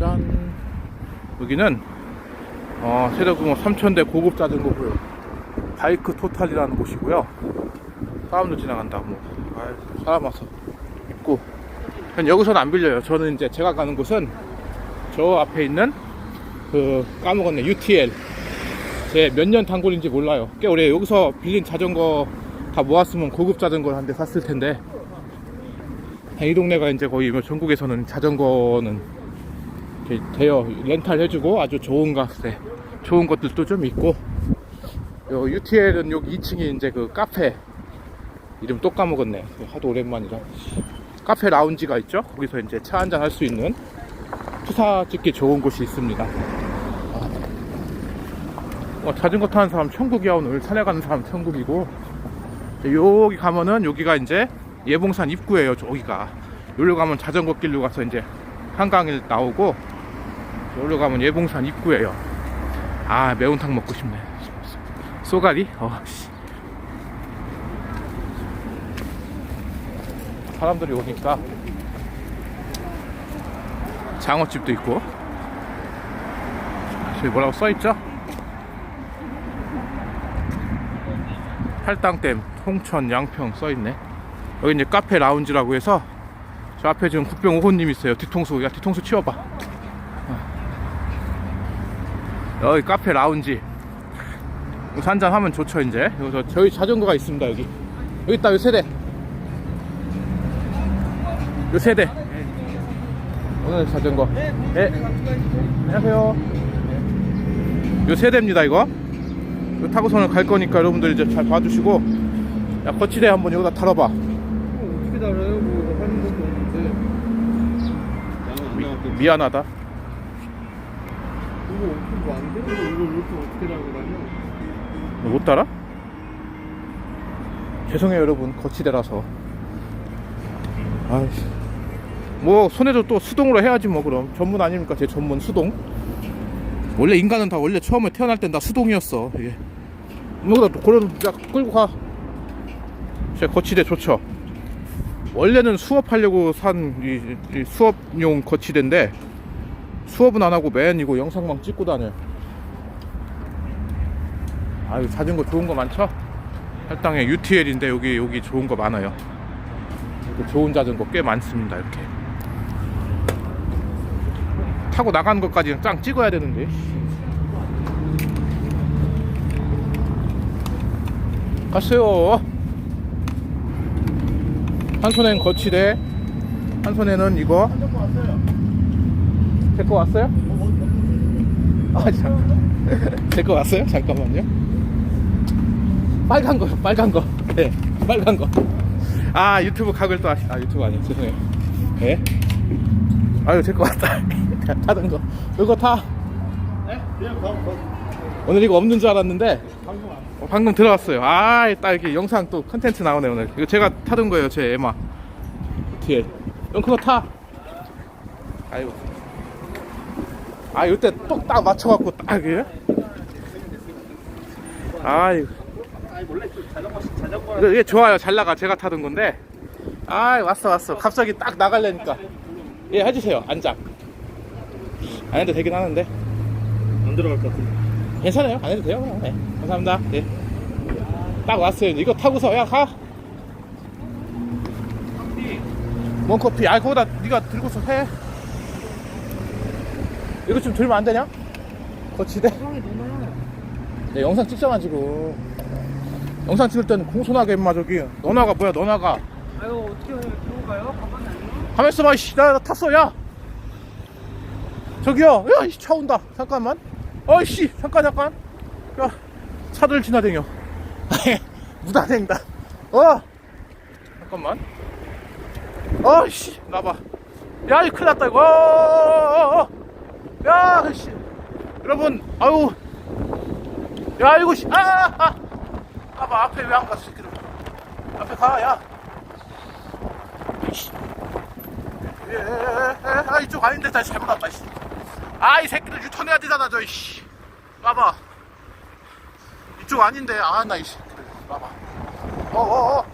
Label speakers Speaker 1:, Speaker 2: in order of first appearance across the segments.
Speaker 1: 짠. 여기는 어, 세대구멍 3000대 고급 자전거고요. 바이크 토탈이라는 곳이고요. 사람도 지나간다. 뭐 아이, 사람 와서 있고. 전 여기서는 안 빌려요. 저는 이제 제가 가는 곳은 저 앞에 있는 그 까먹었네 UTL. 제 몇 년 단골인지 몰라요. 꽤 오래 여기서 빌린 자전거 다 모았으면 고급 자전거를 한대 샀을 텐데 이 동네가 이제 거의 뭐 전국에서는 자전거는 이렇게 대여 렌탈 해주고 아주 좋은 값에 좋은 것들도 좀 있고. 요 UTL은 여기 2층에 이제 그 카페. 이름 또 까먹었네. 하도 오랜만이라. 카페 라운지가 있죠? 거기서 이제 차 한잔 할 수 있는 투사 찍기 좋은 곳이 있습니다. 어, 자전거 타는 사람 천국이야. 오늘 산에 가는 사람 천국이고. 여기 가면은 여기가 이제 예봉산 입구예요 저기가. 여기로 가면 자전거 길로 가서 이제 한강일 나오고 여기로 가면 예봉산 입구예요 아 매운탕 먹고 싶네 쏘가리? 어, 씨. 사람들이 오니까 장어집도 있고 저기 뭐라고 써있죠? 팔당댐, 홍천, 양평 써있네 여기 이제 카페 라운지라고 해서 저 앞에 지금 국병 오호님 있어요 뒤통수 야 뒤통수 치워봐 어. 여기 카페 라운지. 여기서 한잔 하면 좋죠 이제. 여기서 저희 자전거가 있습니다 여기. 여기 있다 요 세대. 요 세대. 오늘 자전거. 네 안녕하세요. 요 세대입니다 이거. 이거 타고서는 갈 거니까 여러분들 이제 잘 봐주시고. 야 거치대 한번 여기다 달아봐.
Speaker 2: 어떻게 달아요? 뭐 하는 것도 없는데.
Speaker 1: 미, 미안하다
Speaker 2: 이거 어떻게 뭐안 되는 거 이거 이렇게 어떻게 다녀?
Speaker 1: 못 따라? 죄송해요 여러분. 거치대라서. 아이씨. 뭐 손에도 또 수동으로 해야지 뭐 그럼. 전문 아닙니까? 제 전문 수동? 원래 인간은 다 원래 처음에 태어날 땐 다 수동이었어. 이게. 뭐다 그래도 야 끌고 가 제 거치대 좋죠. 원래는 수업하려고 산 이, 이 수업용 거치대인데 수업은 안 하고 맨 이거 영상만 찍고 다녀 아유 자전거 좋은 거 많죠? 할당에 UTL인데 여기 여기 좋은 거 많아요. 좋은 자전거 꽤 많습니다. 이렇게 타고 나가는 것까지 짱 찍어야 되는데. 갔어요. 한 손엔 거치대, 한 손에는 이거. 제거 왔어요? 아, 잠깐. 제거 왔어요? 잠깐만요. 빨간 거요, 빨간 거. 네, 빨간 거. 아, 유튜브 각을 또 하시, 아, 유튜브 아니에요. 죄송해요. 네. 아유, 제거 왔다. 타던 거. 이거 타.
Speaker 2: 네?
Speaker 1: 오늘 이거 없는 줄 알았는데,
Speaker 2: 방금 안.
Speaker 1: 어, 방금 들어왔어요. 아, 딱 이렇게 영상 또 컨텐츠 나오네, 오늘. 이거 제가 타던 거예요, 제 에마. 뒤에. 형, 그거 타. 아이고. 아, 이때 똑 딱 맞춰갖고 딱,
Speaker 2: 자전거 자전거.
Speaker 1: 이거 이게 좋아요. 잘 나가. 제가 타던 건데. 아, 왔어, 왔어. 갑자기 딱 나가려니까. 예, 해주세요. 안장. 안 해도 되긴 하는데.
Speaker 2: 안 들어갈 것 같은데.
Speaker 1: 괜찮아요. 안 해도 돼요. 네. 감사합니다. 네. 딱 왔어요. 이거 타고서, 야, 가. 뭔 커피? 아, 거기다 네가 들고서 해. 이거 좀 들면 안 되냐? 거치대.
Speaker 2: 상황이 너무.
Speaker 1: 내 영상 찍자가지고. 영상 찍을 때는 공손하게 임마 저기. 너나가 뭐야, 너나가.
Speaker 2: 아유 어떻게 들고 가요? 가만 안
Speaker 1: 가만 있어봐, 씨. 나, 나 탔어, 야. 저기요. 야, 이차 온다. 잠깐만. 어이씨, 잠깐, 잠깐. 야, 차들 지나다녀. 무단횡단. 어! 잠깐만. 어이씨, 나봐. 야, 이 큰일 났다, 이거. 어, 어, 어, 어. 야, 씨. 여러분, 아유. 야, 이거, 씨. 아, 아, 아. 나봐, 앞에 왜 안 갔어, 새끼들. 앞에 가, 야. 이씨. 예, 예, 예, 아, 이쪽 아닌데, 다시 잘못 왔다, 씨. 아, 이 새끼들 유턴해야 되잖아, 저, 씨. 봐봐. 이쪽 아닌데, 아, 나, 이 새끼들. 봐봐. 어, 어, 어.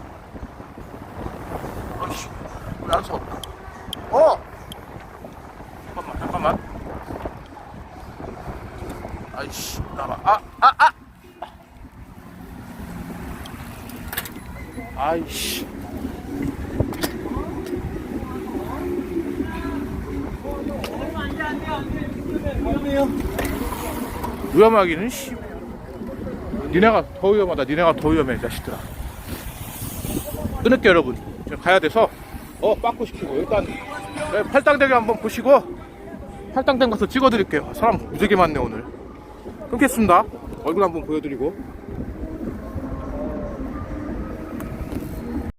Speaker 1: 아이씨. 왜안 서? 어! 잠깐만, 잠깐만. 아이씨 나봐 아아 아, 아이씨. 위험하기는 씨. 니네가 더 위험하다. 니네가 더 위험해 이 자식들아. 끊을게 여러분. 지금 가야 돼서. 어 빠꾸 시키고 일단. 네, 팔당대교 한번 보시고 팔당댐 가서 찍어드릴게요. 사람 무지개 많네 오늘. 끊겠습니다. 얼굴 한번 보여드리고